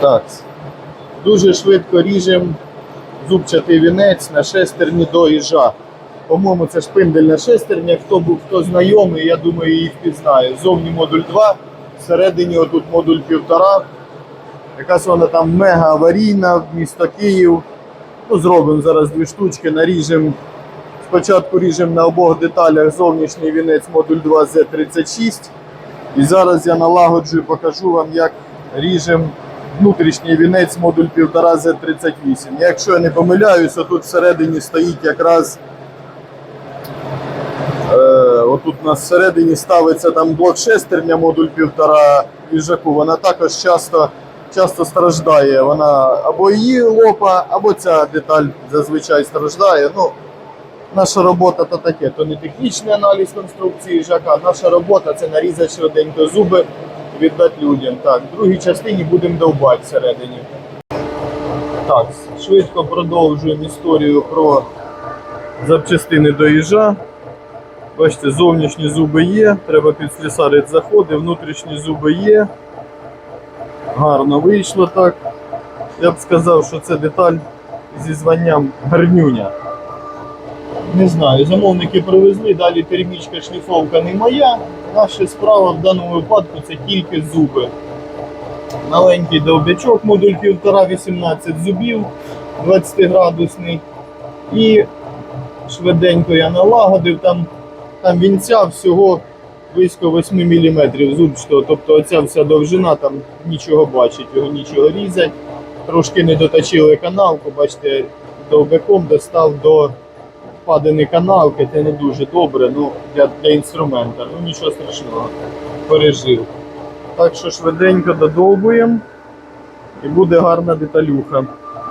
Так. Дуже швидко ріжемо зубчатий вінець на шестерні до їжа. По-моєму, це шпиндельна шестерня. Хто був, хто знайомий, я думаю, її впізнає. Зовні модуль 2, всередині отут модуль 1,5. Якась вона там мега аварійна, місто Київ. Ну, зробимо зараз дві штучки, наріжемо. Спочатку ріжемо на обох деталях зовнішній вінець модуль 2 Z36. І зараз я налагоджу і покажу вам, як ріжемо внутрішній вінець модуль 1,5 Z38. Якщо я не помиляюся, тут всередині стоїть якраз. Е, отут у нас всередині ставиться там блок шестерня модуль 1,5 їжаку. Вона також часто, часто страждає. Вона або її лопа, або ця деталь зазвичай страждає. Ну, Наша робота то таке, то не технічний аналіз конструкції їжака. Наша робота це нарізати швиденько зуби віддати людям. Так, в другій частині будемо довбати всередині. Так, швидко продовжуємо історію про запчастини до їжа. Бачите, зовнішні зуби є, треба підслісарити заходи, внутрішні зуби є. Гарно вийшло так. Я б сказав, що це деталь зі званням гарнюня. Не знаю, замовники привезли, далі термічка, шліфовка не моя. Наша справа в даному випадку це тільки зуби. Маленький довбячок, модуль 1,5, 18 зубів, 20-градусний. І швиденько я налагодив, там, там вінця всього близько 8 мм зубчатого. Тобто оця вся довжина, там нічого бачить, його нічого різать. Трошки не доточили канавку, бачите, довбяком достав до впадини канал, це не дуже добре ну, для, для інструмента. Ну нічого страшного, пережив. Так що швиденько додовбуємо і буде гарна деталюха.